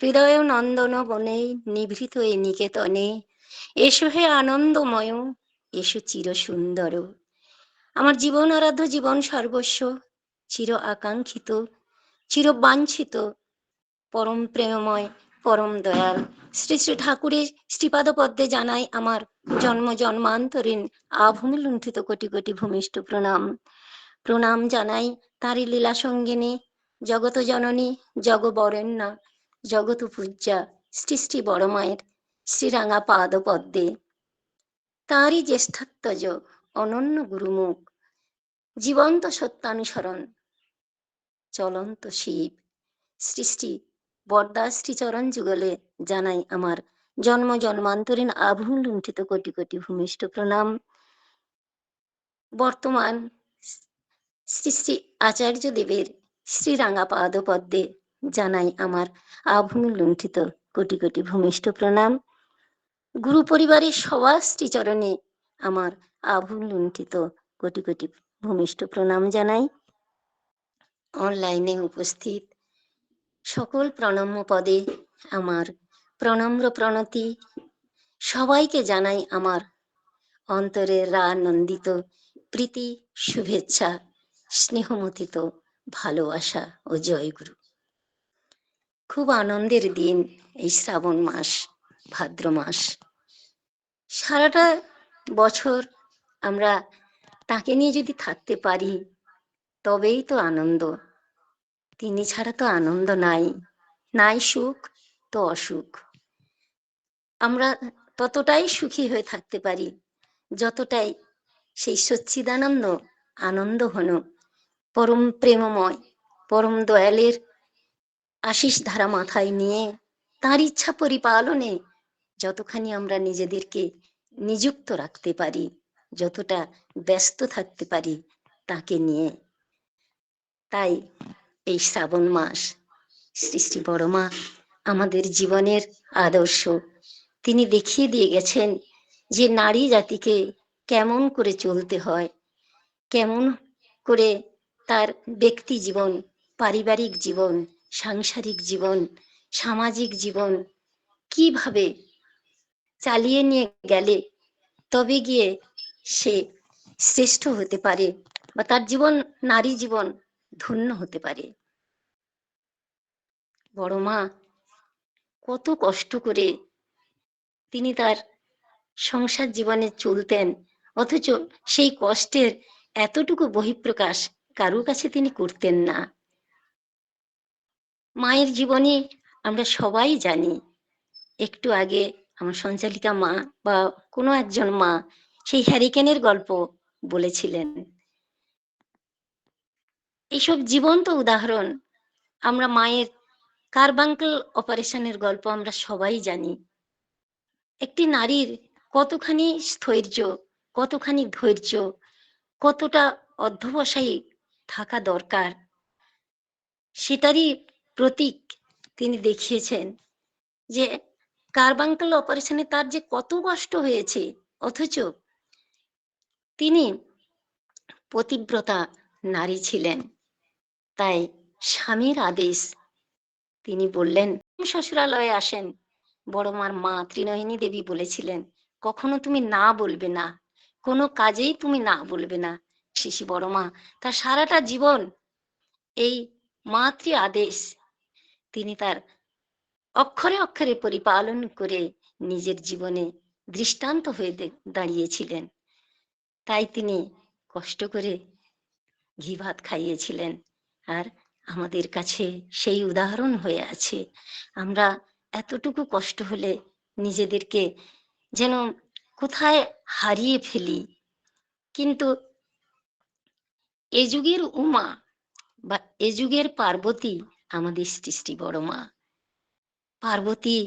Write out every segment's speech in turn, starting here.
হৃদয় নন্দন বনে, নিভৃত এ নিকেতনে। এসো হে আনন্দময়, এসো চির সুন্দর। আমার জীবন আরাধ্য জীবন সর্বস্ব, চির আকাঙ্ক্ষিত, চির বাঞ্ছিত, পরম প্রেমময়, পরম দয়াল। শ্রী শ্রী ঠাকুরের শ্রীপাদ পদ্মে জানাই আমার জন্ম জন্মান্তরীণ আভূমি লুণ্ঠিত কোটি কোটি ভূমিষ্ঠ প্রণাম। প্রণাম জানাই তাঁরই লীলা সঙ্গিনী, জগত জননী জগ বরেণ্যা জগত পূজা শ্রী বড় মায়ের শ্রীরাঙা পাদ পদ্মে। তাঁরই জ্যেষ্ঠাত্মজ অনন্য গুরুমুখ, জীবন্ত সত্যানুসরণ, চলন্ত শিব। শ্রী শ্রী বরদা শ্রীচরণ যুগলে জানাই আমার জন্ম জন্মান্তরীণ আভূম লুণ্ঠিত কোটি কোটি ভূমিষ্ঠ প্রণাম। বর্তমান শ্রী শ্রী আচার্য দেবের শ্রীরাঙা পাদ পদ্মে জানাই আমার আভূমি লুণ্ঠিত কোটি কোটি ভূমিষ্ঠ প্রণাম। গুরু পরিবারের সবার শ্রীচরণে আমার আভূমি লুণ্ঠিত কোটি কোটি ভূমিষ্ঠ প্রণাম জানাই। অনলাইনে উপস্থিত সকল প্রণম্য পদে আমার প্রণম্র প্রণতি। সবাইকে জানাই আমার অন্তরের রানন্দিত প্রীতি, শুভেচ্ছা স্নেহমথিত ভালোবাসা ও জয়গুরু। খুব আনন্দের দিন এই শ্রাবণ মাস, ভাদ্র মাস। সারাটা বছর আমরা তাকে নিয়ে যদি থাকতে পারি, তবেই তো আনন্দ। তিনি ছাড়া তো আনন্দ নাই নাই সুখ তো অসুখ। আমরা ততটাই সুখী হয়ে থাকতে পারি, যতটাই সেই সচ্চিদানন্দ আনন্দ হন। পরম প্রেমময়, পরম দয়ালের আশিস ধারা মাথায় নিয়ে তার ইচ্ছা পরিপালনে যতখানি আমরা নিজেদেরকে নিযুক্ত রাখতে পারি, যতটা ব্যস্ত থাকতে পারি তাকে নিয়ে। তাই এই শ্রাবণ মাস, শ্রী শ্রী বড়মা আমাদের জীবনের আদর্শ, তিনি দেখিয়ে দিয়ে গেছেন যে নারী জাতিকে কেমন করে চলতে হয়, কেমন করে তার ব্যক্তি জীবন, পারিবারিক জীবন সাংসারিক জীবন, সামাজিক জীবন কীভাবে চালিয়ে নিয়ে গেলে তবে গিয়ে সে শ্রেষ্ঠ হতে পারে বা তার জীবন, নারী জীবন ধন্য হতে পারে? বড় মা, কত কষ্ট করে তিনি তার সংসার জীবনে চলতেন, অথচ সেই কষ্টের এতটুকু বহিঃপ্রকাশ কারও কাছে তিনি করতেন না। মায়ের জীবনে আমরা সবাই জানি, একটু আগে আমার সঞ্চালিকা মা বা কোনো একজন মা সেই হ্যারিকেনের গল্প বলেছিলেন। এইসব জীবন্ত উদাহরণ আমরা মায়ের কারবাঙ্কল অপারেশনের গল্প আমরা সবাই জানি। একটি নারীর কতখানি স্থৈর্য, কতখানি ধৈর্য, কতটা অধ্যবসায়ী থাকা দরকার, সেটারই প্রতীক তিনি দেখিয়েছেন যে কারবাঙ্কল অপারেশনে তার যে কত কষ্ট হয়েছে, অথচ তিনি পতিব্রতা নারী ছিলেন। তাই স্বামীর আদেশ তিনি বললেন শ্বশুরালয়ে আসেন। বড় মার মা ত্রিনয়নী দেবী বলেছিলেন, কখনো তুমি না বলবে না, কোনো কাজেই তুমি না বলবে না। শিশি বড় মা, তার সারাটা জীবন এই মাতৃ আদেশ তিনি তার অক্ষরে অক্ষরে পরিপালন করে নিজের জীবনে দৃষ্টান্ত হয়ে দাঁড়িয়েছিলেন। তাই তিনি কষ্ট করে ঘি ভাত খাইয়েছিলেন। আর আমাদের কাছে সেই উদাহরণ হয়ে আছে। আমরা এতটুকু কষ্ট হলে নিজেদেরকে যেন কোথায় হারিয়ে ফেলি। কিন্তু এ যুগের উমা বা এ যুগের পার্বতী আমাদের সৃষ্টি বড় মা। পার্বতী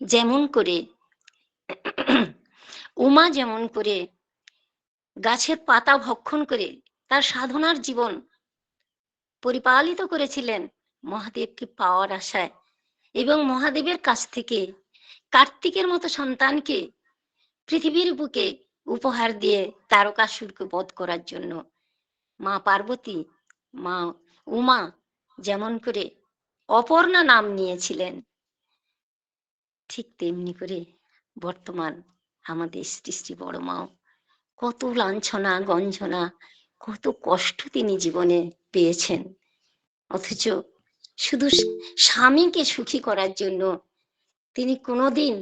যেমন করে, উমা যেমন করে, গাছের পাতা ভক্ষণ করে তার সাধনার জীবন পরিপালিত করেছিলেন মহাদেবকে পাওয়ার আশায় এবং মহাদেবের কাছ থেকে কার্তিকের মতো সন্তানকে পৃথিবীর বুকে উপহার দিয়ে তারকাসুরকে বধ করার জন্য মা পার্বতী, মা উমা যেমন করে অপর্ণা নাম নিয়েছিলেন। ঠিক তেমনি করে বর্তমান আমাদের শ্রী শ্রী বড় মাও। কত লাঞ্ছনা, গঞ্জনা, কত কষ্ট তিনি জীবনে পেয়েছেন। অথচ শুধু স্বামীকে সুখী করার জন্য তিনি কোনোদিন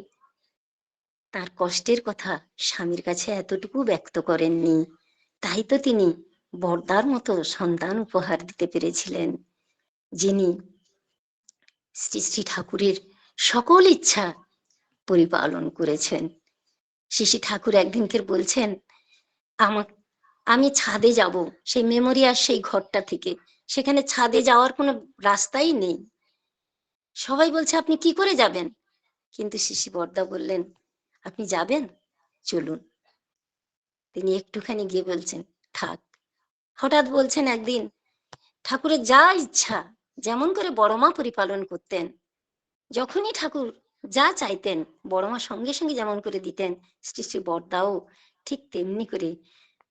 তার কষ্টের কথা স্বামীর কাছে এতটুকু ব্যক্ত করেননি। তাই তো তিনি বর্দার মতো সন্তান উপহার দিতে পেরেছিলেন, যিনি শ্রী শ্রী ঠাকুরের সকল ইচ্ছা পরিপালন করেছেন। শিশি ঠাকুর একদিনকে বলছেন আমার আমি ছাদে যাব, সেই মেমোরিয়ার সেই ঘরটা থেকে। সেখানে ছাদে যাওয়ার কোনো রাস্তাই নেই। সবাই বলছে, আপনি কি করে যাবেন? কিন্তু শিশি বর্দা বললেন, আপনি যাবেন? চলুন। তিনি একটুখানি গিয়ে বলছেন, থাক। হঠাৎ বলছেন একদিন, ঠাকুরের যা ইচ্ছা যেমন করে বড়মা পরিপালন করতেন, যখনই ঠাকুর যা চাইতেন বড়মা সঙ্গে সঙ্গে যেমন করে দিতেন শ্রী শ্রী বরদাও ঠিক তেমনি করে।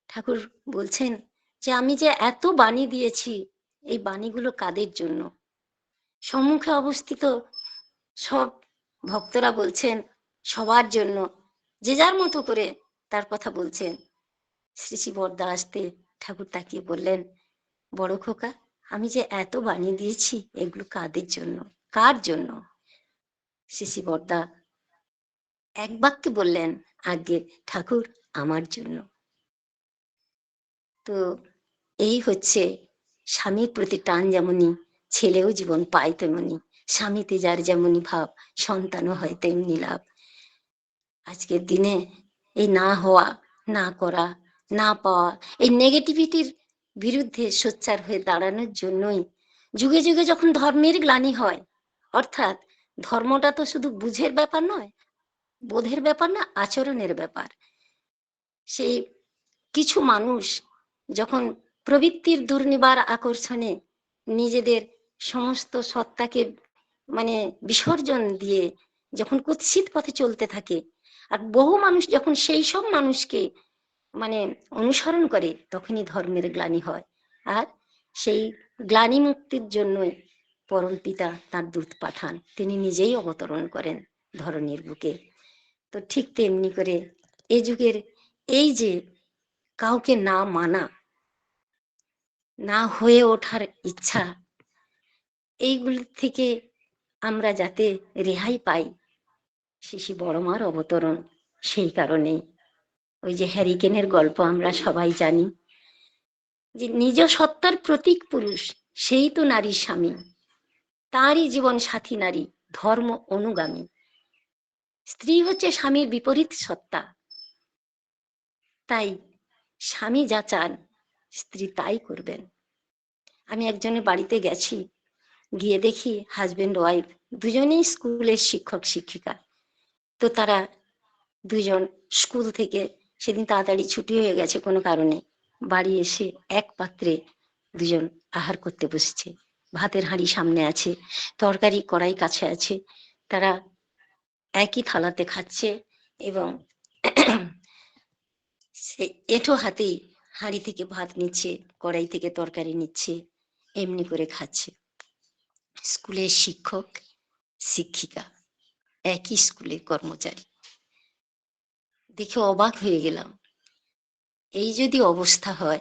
ঠাকুর বলছেন যে, আমি যে এত বাণী দিয়েছি, এই বাণীগুলো কাদের জন্য? সম্মুখে অবস্থিত সব ভক্তরা বলছেন, সবার জন্য। যে যার মতো করে তার কথা বলছেন। শ্রী শ্রী বরদা আসতে ঠাকুর তাকিয়ে বললেন, বড় খোকা আমি যে এত বানিয়ে দিয়েছি, এগুলো কাদের জন্য? কার জন্য? শ্রী বর্দা, এক বাক্যে বললেন, আগে ঠাকুর আমার জন্য। তো এই হচ্ছে স্বামীর প্রতি টান যেমনই ছেলেও জীবন পায় তেমনি, স্বামীতে যার যেমনই ভাব, সন্তানও হয় তেমনি লাভ। আজকের দিনে এই না হওয়া, না করা, না পাওয়া, এই নেগেটিভিটির বিরুদ্ধে সোচ্চার হয়ে দাঁড়ানোর জন্যই। যুগে যুগে যখন ধর্মের গ্লানি হয়, অর্থাৎ ধর্মটা তো শুধু বুঝের ব্যাপার নয়, বোধের ব্যাপার না, আচরণের ব্যাপার। সেই কিছু মানুষ যখন প্রবৃত্তির দুর্নিবার আকর্ষণে নিজেদের সমস্ত সত্তাকে মানে বিসর্জন দিয়ে যখন কুৎসিত পথে চলতে থাকে, আর বহু মানুষ যখন সেই সব মানুষকে মানে অনুসরণ করে তখনই ধর্মের গ্লানি হয়। আর সেই গ্লানি মুক্তির জন্যই পরম পিতা তার দূত পাঠান। তিনি নিজেই অবতরণ করেন ধরনের বুকে। তো ঠিক তেমনি করে এ যুগের এই যে কাউকে না মানা, না হয়ে ওঠার ইচ্ছা, এইগুলি থেকে আমরা যাতে রেহাই পাই শিশি বড়মার অবতরণ সেই কারণেই। ওই যে হ্যারিকেনের গল্প আমরা সবাই জানি, যে নিজ সত্তার প্রতীক পুরুষ, সেই তো নারীর স্বামী। তারই জীবন সাথী নারী, ধর্ম অনুগামী। স্ত্রী হচ্ছে স্বামীর বিপরীত সত্তা। তাই স্বামী যা চান, স্ত্রী তাই করবেন। আমি একজনের বাড়িতে গেছি, গিয়ে দেখি হাজবেন্ড ওয়াইফ দুজনেই স্কুলের শিক্ষক, শিক্ষিকা। তো তারা দুজন স্কুল থেকে সেদিন তাড়াতাড়ি ছুটি হয়ে গেছে কোনো কারণে। বাড়ি এসে এক পাত্রে দুজন আহার করতে বসেছে। ভাতের হাঁড়ি সামনে আছে, তরকারি কড়াই কাছে আছে। তারা একই থালাতে খাচ্ছে এবং সে এঁঠো হাতেই হাঁড়ি থেকে ভাত নিচ্ছে, কড়াই থেকে তরকারি নিচ্ছে, এমনি করে খাচ্ছে। স্কুলের শিক্ষক, শিক্ষিকা, একই স্কুলের কর্মচারী। দেখে অবাক হয়ে গেলাম। এই যদি অবস্থা হয়,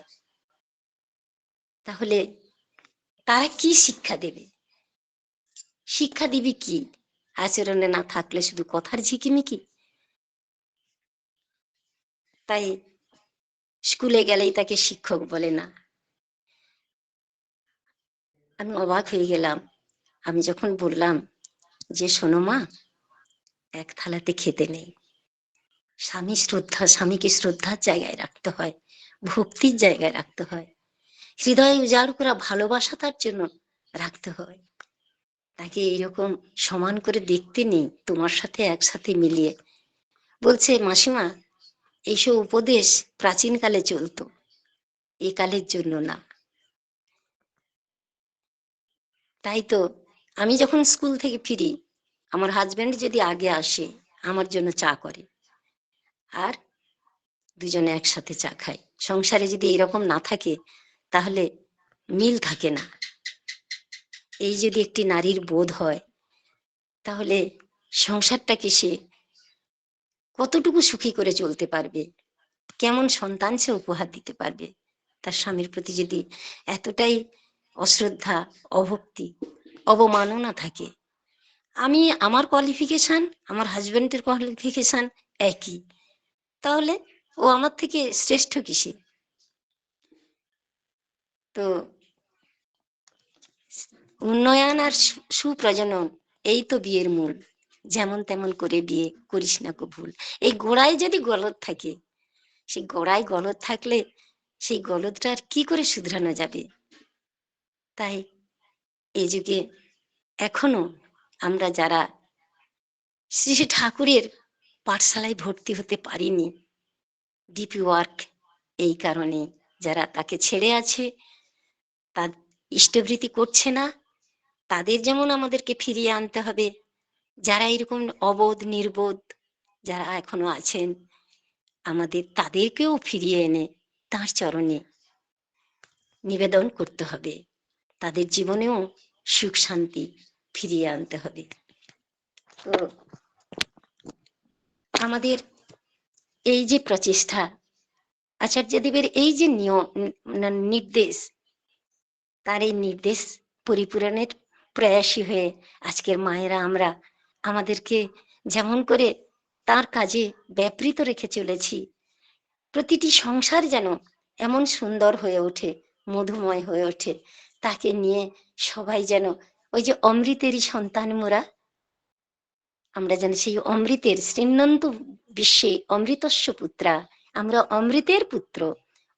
তাহলে তারা কি শিক্ষা দেবে? শিক্ষা দিবি কি? আচরণে না থাকলে শুধু কথার ঝিকিমিকি? তাই স্কুলে গেলেই তাকে শিক্ষক বলে না। আমি অবাক হয়ে গেলাম। আমি যখন বললাম যে, শোনো মা, এক থালাতে খেতে নেই। স্বামী শ্রদ্ধা, স্বামীকে শ্রদ্ধার জায়গায় রাখতে হয়, ভক্তির জায়গায় রাখতে হয়। হৃদয় উজাড় করা ভালোবাসা তার জন্য রাখতে হয়। তাকে এইরকম সমান করে দেখতে নেই, তোমার সাথে একসাথে মিলিয়ে। বলছে, মাসিমা, এইসব উপদেশ প্রাচীনকালে চলতো, এ কালের জন্য না। তাই তো আমি যখন স্কুল থেকে ফিরি, আমার হাজব্যান্ড যদি আগে আসে, আমার জন্য চা করে। আর দুজনে একসাথে চা খাই। সংসারে যদি এরকম না থাকে, তাহলে মিল থাকে না। এই যদি একটি নারীর বোধ হয়, তাহলে সংসারটাকে সে কতটুকু সুখী করে চলতে পারবে? কেমন সন্তান সে উপহার দিতে পারবে? তার স্বামীর প্রতি যদি এতটাই অশ্রদ্ধা, অভক্তি, অবমাননা থাকে, আমি আমার কোয়ালিফিকেশন আমার হাজবেন্ডের কোয়ালিফিকেশন একই। তাহলে ও আমার থেকে শ্রেষ্ঠ কিসে তো উন্নয়ন আর সুপ্রজনন, এই তো বিয়ের মূল। যেমন তেমন করে বিয়ে করিস না ভুল। এই গোড়ায় যদি গলদ থাকে, সেই গোড়ায় গলদ থাকলে সেই গলদটা আর কি করে শুধরানো যাবে? তাই এই যুগে এখনও আমরা যারা শ্রী ঠাকুরের পাঠশালায় ভর্তি হতে পারিনি। ডিপি ওয়ার্ক এই কারণে যারা তাকে ছেড়ে আছে, তার ইষ্টভৃতি করছে না। তাদের যেমন আমাদেরকে ফিরিয়ে আনতে হবে, যারা এরকম অবোধ, নির্বোধ যারা এখনও আছেন, আমাদের তাদেরকেও ফিরিয়ে এনে তার চরণে নিবেদন করতে হবে। তাদের জীবনেও সুখ শান্তি ফিরিয়ে আনতে হবে। তো আমাদের এই যে প্রচেষ্টা, আচার্যদেবের এই যে নিয়ম নির্দেশ, তার এই নির্দেশ পরিপূরণের প্রয়াসী হয়ে আজকের মায়েরা আমরা আমাদেরকে যেমন করে তার কাজে ব্যাপৃত রেখে চলেছি, প্রতিটি সংসার যেন এমন সুন্দর হয়ে ওঠে, মধুময় হয়ে ওঠে, তাকে নিয়ে সবাই যেন ওই যে অমৃতেরই সন্তান মোরা আমরা যেন সেই অমৃতের শ্রীনন্ত বিশ্বে অমৃতস্য পুত্রা। আমরা অমৃতের পুত্র।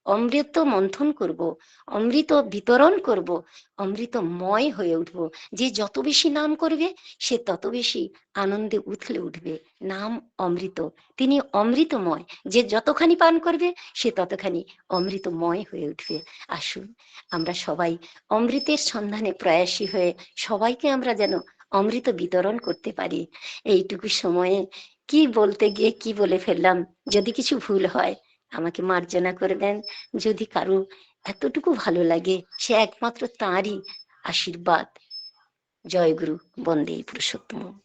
অমৃত মন্থন করব, অমৃত বিতরণ করব, অমৃতময় হয়ে উঠব। যে যত বেশি নাম করবে, সে তত বেশি আনন্দে উথলে উঠবে। নাম অমৃত। তিনি অমৃতময়। যে যতখানি পান করবে, সে ততখানি অমৃতময় হয়ে উঠবে। আসুন আমরা সবাই অমৃতের সন্ধানে প্রয়াসী হয়ে সবাইকে আমরা যেন অমৃত বিতরণ করতে পারি। এইটুকু সময়ে কি বলতে গিয়ে কি বলে ফেললাম? যদি কিছু ভুল হয়, আমাকে মার্জনা করে দেন। যদি কারও এতটুকু ভালো লাগে, সে একমাত্র তাঁরই আশীর্বাদ। জয়গুরু বন্দে পুরুষোত্তম।